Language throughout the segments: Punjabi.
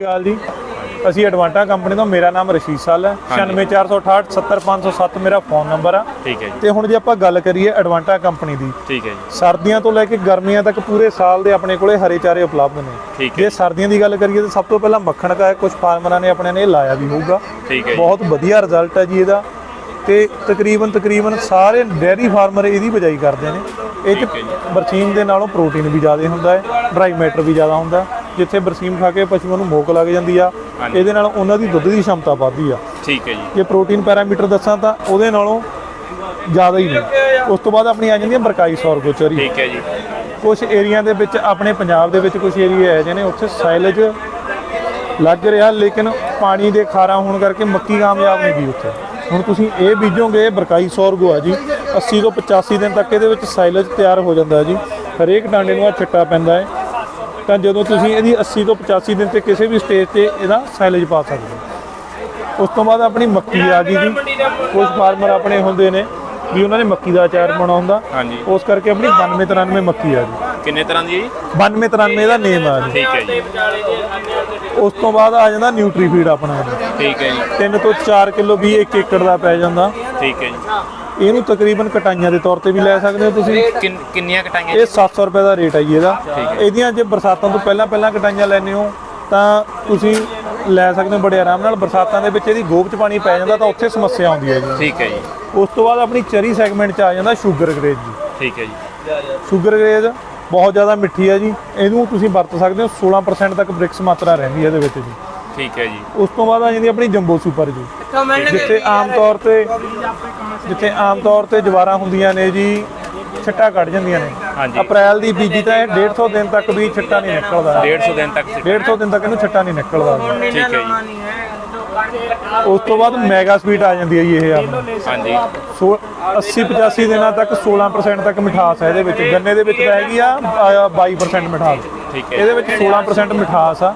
ਗੱਲ ਜੀ। ਅਸੀਂ ਐਡਵਾਂਟਾ ਕੰਪਨੀ ਤੋਂ ਮੇਰਾ ਨਾਮ ਰਸ਼ੀਦ ਸਾਲ ਹੈ। 96468 70507 ਮੇਰਾ ਫੋਨ ਨੰਬਰ ਆ। ਠੀਕ ਹੈ ਜੀ। ਤੇ ਹੁਣ ਜੇ ਆਪਾਂ ਗੱਲ ਕਰੀਏ ਐਡਵਾਂਟਾ ਕੰਪਨੀ ਦੀ ਠੀਕ ਹੈ ਜੀ। ਸਰਦੀਆਂ ਤੋਂ ਲੈ ਕੇ ਗਰਮੀਆਂ ਤੱਕ ਪੂਰੇ ਸਾਲ ਦੇ ਆਪਣੇ ਕੋਲੇ ਹਰੇ ਚਾਰੇ ਉਪਲਬਧ ਨੇ। ਠੀਕ ਹੈ ਜੇ ਸਰਦੀਆਂ ਦੀ ਗੱਲ ਕਰੀਏ ਤਾਂ ਸਭ ਤੋਂ ਪਹਿਲਾਂ ਮੱਖਣ ਕਾ ਹੈ ਕੁਝ ਫਾਰਮਰਾਂ ਨੇ ਆਪਣੇ ਨੇ ਇਹ ਲਾਇਆ ਵੀ ਹੋਊਗਾ। ਠੀਕ ਹੈ ਬਹੁਤ ਵਧੀਆ ਰਿਜ਼ਲਟ ਹੈ ਜੀ ਇਹਦਾ। ਤੇ ਤਕਰੀਬਨ ਤਕਰੀਬਨ ਸਾਰੇ ਡੈਰੀ ਫਾਰਮਰ ਇਹਦੀ ਬਜਾਈ ਕਰਦੇ ਨੇ। ਇਹ ਚ। ਬਰਸੀਮ ਦੇ ਨਾਲੋਂ ਪ੍ਰੋਟੀਨ ਵੀ ਜ਼ਿਆਦਾ ਹੁੰਦਾ ਹੈ ਡਰਾਈ ਮੈਟਰ ਵੀ ਜ਼ਿਆਦਾ ਹੁੰਦਾ ਜਿੱਥੇ ਬਰਸੀਮ ਖਾ ਕੇ ਪਸ਼ੂਆਂ ਨੂੰ ਮੋਕ ਲੱਗ ਜਾਂਦੀ ਆ ਹਾਂਜੀ। ਇਹਦੇ ਨਾਲ ਉਹਨਾਂ ਦੀ ਦੁੱਧ ਦੀ ਸ਼ਮਤਾ ਵੱਧਦੀ ਆ। ਠੀਕ ਹੈ ਜੀ। ਜੇ ਪ੍ਰੋਟੀਨ ਪੈਰਾਮੀਟਰ ਦੱਸਾਂ ਤਾਂ ਉਹਦੇ ਨਾਲੋਂ ਜ਼ਿਆਦਾ ਹੀ ਨੇ। ਉਸ ਤੋਂ ਬਾਅਦ ਆਪਣੀ ਆ ਜਾਂਦੀ ਹੈ ਬਰਕਾਈ ਸੌਰਗੋਚਰੀ ਠੀਕ ਹੈ ਜੀ। ਕੁਝ ਏਰੀਆ ਦੇ ਵਿੱਚ ਆਪਣੇ ਪੰਜਾਬ ਦੇ ਵਿੱਚ ਕੁਝ ਏਰੀਆ ਹੈ ਜਿਹਨੇ ਉੱਥੇ ਸਾਇਲੇਜ ਲੱਗ ਰਿਹਾ ਲੇਕਿਨ ਪਾਣੀ ਦੇ ਖਾਰਾ ਹੋਣ ਕਰਕੇ ਮੱਕੀ ਕਾਮਯਾਬ ਨਹੀਂ ਗਈ ਉੱਥੇ। ਹੁਣ ਤੁਸੀਂ ਇਹ ਬੀਜੋਗੇ ਬਰਕਾਈ ਸੌਰਗੋ ਆ ਜੀ 80 ਤੋਂ 85 ਦਿਨ ਤੱਕ ਇਹਦੇ ਵਿੱਚ ਸਾਇਲੇਜ ਤਿਆਰ ਹੋ ਜਾਂਦਾ ਹੈ ਜੀ। ਹਰੇਕ ਡਾਂਡੇ ਨੂੰ ਆ ਛਿੱਟਾ ਪੈਂਦਾ ਹੈ। ਤਾਂ ਜਦੋਂ ਤੁਸੀਂ ਇਹਦੀ 80 ਤੋਂ 85 ਦਿਨ ਤੇ ਕਿਸੇ ਵੀ ਸਟੇਜ ਤੇ ਇਹਦਾ ਸਾਇਲੇਜ ਪਾ ਸਕਦੇ ਹੋ। ਉਸ ਤੋਂ ਬਾਅਦ ਆਪਣੀ ਮੱਕੀ ਆ ਗਈ ਜੀ। ਕੁਝ ਫਾਰਮਰ ਆਪਣੇ ਹੁੰਦੇ ਨੇ ਵੀ ਉਹਨਾਂ ਨੇ ਮੱਕੀ ਦਾ ਅਚਾਰ ਬਣਾਉਣਾ ਹੁੰਦਾ। ਹਾਂਜੀ। ਉਸ ਕਰਕੇ ਆਪਣੀ 92 93 ਮੱਕੀ ਆ ਜੀ ਕਿੰਨੇ ਤਰ੍ਹਾਂ ਦੀ ਹੈ ਜੀ? 92 93 ਦਾ ਨੇਮ ਆ ਜੀ। ਠੀਕ ਹੈ ਜੀ। ਉਸ ਤੋਂ ਬਾਅਦ ਆ ਜਾਂਦਾ ਨਿਊਟਰੀ ਫੀਡ ਆਪਣਾ। ਠੀਕ ਹੈ ਜੀ। 3 ਤੋਂ 4 ਕਿਲੋ ਵੀ 1 ਏਕੜ ਦਾ ਪੈ ਜਾਂਦਾ। ਠੀਕ ਹੈ ਜੀ। ਇਹਨੂੰ ਤਕਰੀਬਨ ਕਟਾਈਆਂ ਦੇ ਤੌਰ ਤੇ ਵੀ ਲੈ ਸਕਦੇ ਹੋ ਤੁਸੀਂ। ਕਿੰਨ- ਕਿੰਨੀਆਂ ਕਟਾਈਆਂ ਇਹ 700 ਰੁਪਏ ਦਾ ਰੇਟ ਹੈ ਜੀ ਇਹਦਾ। ਇਹਦੀਆਂ ਜੇ ਬਰਸਾਤਾਂ ਤੋਂ ਪਹਿਲਾਂ ਪਹਿਲਾਂ ਕਟਾਈਆਂ ਲੈਣੇ ਹੋ ਤਾਂ ਤੁਸੀਂ ਲੈ ਸਕਦੇ ਹੋ ਬੜੇ ਆਰਾਮ ਨਾਲ। ਬਰਸਾਤਾਂ ਦੇ ਵਿੱਚ ਇਹਦੀ ਗੋਬ ਚ ਪਾਣੀ ਪੈ ਜਾਂਦਾ ਤਾਂ ਉੱਥੇ ਸਮੱਸਿਆ ਆਉਂਦੀ ਹੈ ਜੀ। ਠੀਕ ਹੈ ਜੀ। ਉਸ ਤੋਂ ਬਾਅਦ ਆਪਣੀ ਚਰੀ ਸੈਗਮੈਂਟ ਚ ਆ ਜਾਂਦਾ ਸ਼ੂਗਰ ਗ੍ਰੇਡ ਜੀ। ਠੀਕ ਹੈ ਜੀ। ਸ਼ੂਗਰ ਗ੍ਰੇਡ ਬਹੁਤ ਜ਼ਿਆਦਾ ਮਿੱਠੀ ਹੈ ਜੀ। ਇਹਨੂੰ ਤੁਸੀਂ ਵਰਤ ਸਕਦੇ ਹੋ 16% ਤੱਕ ਬ੍ਰਿਕਸ ਮਾਤਰਾ ਰਹਿੰਦੀ ਹੈ ਇਹਦੇ ਵਿੱਚ ਜੀ। ਠੀਕ ਹੈ ਜੀ। ਉਸ ਤੋਂ ਬਾਅਦ ਆ ਜਾਂਦੀ ਆਪਣੀ ਜੰਬੋ ਸੁਪਰ ਜੀ। ਜਿੱਥੇ ਆਮ ਤੌਰ ਤੇ ਜਿੱਥੇ ਆਮ ਤੌਰ ਤੇ ਜਵਾਰਾਂ ਹੁੰਦੀਆਂ ਨੇ ਜੀ ਛੱਟਾ ਕੱਢ ਜਾਂਦੀਆਂ ਨੇ। ਅਪ੍ਰੈਲ ਦੀ ਬੀਜੀ ਤਾਂ ਇਹ 150 ਦਿਨ ਤੱਕ ਵੀ ਛੱਟਾ ਨਹੀਂ ਨਿਕਲਦਾ। 150 ਦਿਨ ਤੱਕ 150 ਦਿਨ ਤੱਕ ਇਹਨੂੰ ਛੱਟਾ ਨਹੀਂ ਨਿਕਲਦਾ। ਠੀਕ ਹੈ ਜੀ। ਉਸ ਤੋਂ ਬਾਅਦ ਮੈਗਾ ਸਵੀਟ ਆ ਜਾਂਦੀ ਹੈ ਜੀ ਇਹ ਆਪਣੀ ਹਾਂਜੀ। ਸੋ 80 85 ਦਿਨਾਂ ਤੱਕ 16% ਤੱਕ ਮਿਠਾਸ ਹੈ ਇਹਦੇ ਵਿੱਚ। ਗੰਨੇ ਦੇ ਵਿੱਚ ਤਾਂ ਹੈਗੀ ਆ ਆ 22% ਮਿਠਾਸ। ਠੀਕ ਹੈ। ਇਹਦੇ ਵਿੱਚ 16% ਮਿਠਾਸ ਆ।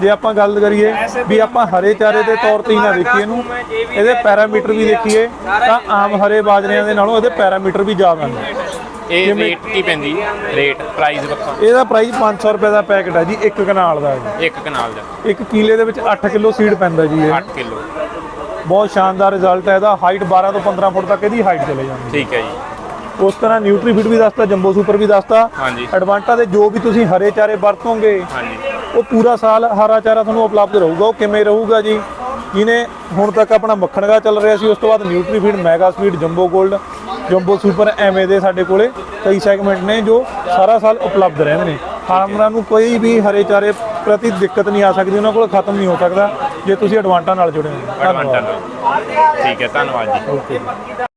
ਜੇ ਆਪਾਂ ਗੱਲ ਕਰੀਏ ਵੀ ਆਪਾਂ ਹਰੇ ਚਾਰੇ ਦੇ ਤੌਰ ਤੇ ਹੀ ਨਾ ਦੇਖੀਏ ਇਹਨੂੰ ਇਹਦੇ ਪੈਰਾਮੀਟਰ ਵੀ ਦੇਖੀਏ ਤਾਂ ਆਮ ਹਰੇ ਬਾਜਰਿਆਂ ਦੇ ਨਾਲੋਂ ਇਹਦੇ ਪੈਰਾਮੀਟਰ ਵੀ ਜ਼ਿਆਦਾ ਨੇ। ਇਹ ਰੇਟ ਕੀ ਪੈਂਦੀ? ਰੇਟ ਪ੍ਰਾਈਸ ਬੱਕਾ ਇਹਦਾ ਪ੍ਰਾਈਸ 500 ਰੁਪਏ ਦਾ ਪੈਕਟ ਹੈ ਜੀ ਇੱਕ ਕਨਾਲ ਦਾ ਇੱਕ ਕਨਾਲ ਦਾ। ਇੱਕ ਕੀਲੇ ਦੇ ਵਿੱਚ 8 ਕਿਲੋ ਸੀਡ ਪੈਂਦਾ ਜੀ ਇਹ। 8 ਕਿਲੋ। ਬਹੁਤ ਸ਼ਾਨਦਾਰ ਰਿਜ਼ਲਟ ਹੈ ਇਹਦਾ। ਹਾਈਟ 12 ਤੋਂ 15 ਫੁੱਟ ਤੱਕ ਇਹਦੀ ਹਾਈਟ ਚਲੇ ਜਾਂਦੀ ਠੀਕ ਹੈ ਜੀ। ਉਸ ਤਰ੍ਹਾਂ ਨਿਊਟਰੀ ਫਿਟ ਵੀ ਦੱਸਤਾ ਜੰਬੋ ਸੁਪਰ ਵੀ ਦੱਸਤਾ। ਹਾਂਜੀ। ਐਡਵਾਂਟਾ ਦੇ ਜੋ ਵੀ ਤੁਸੀਂ ਹਰੇ ਚਾਰੇ ਵਰਤੋਗੇ ਹਾਂਜੀ। ਉਹ ਪੂਰਾ ਸਾਲ ਹਰਾ ਚਾਰਾ ਤੁਹਾਨੂੰ ਉਪਲਬਧ ਰਹੂਗਾ। ਉਹ ਕਿਵੇਂ ਰਹੂਗਾ ਜੀ? ਜਿਹਨੇ ਹੁਣ ਤੱਕ ਆਪਣਾ ਮੱਖਣਗਾ ਚੱਲ ਰਿਹਾ ਸੀ। ਉਸ ਤੋਂ ਬਾਅਦ nutri feed mega speed jumbo 골ਡ ਜੰਬੋ ਸੁਪਰ ਐਵੇਂ ਦੇ ਸਾਡੇ ਕੋਲੇ ਕਈ ਸੈਗਮੈਂਟ ਨੇ ਜੋ ਸਾਰਾ ਸਾਲ ਉਪਲਬਧ ਰਹਿੰਦੇ ਨੇ। ਫਾਰਮਰਾਂ ਨੂੰ ਕੋਈ ਵੀ ਹਰੇ ਚਾਰੇ ਪ੍ਰਤੀ ਦਿੱਕਤ ਨਹੀਂ ਆ ਸਕਦੀ ਉਹਨਾਂ ਕੋਲ ਖਤਮ ਨਹੀਂ ਹੋ ਸਕਦਾ ਜੇ ਤੁਸੀਂ ਐਡਵਾਂਟਾ ਨਾਲ ਜੁੜੇ ਹੋ। ਐਡਵਾਂਟਾ ਨਾਲ। ਠੀਕ ਹੈ ਧੰਨਵਾਦ ਜੀ। ਓਕੇ।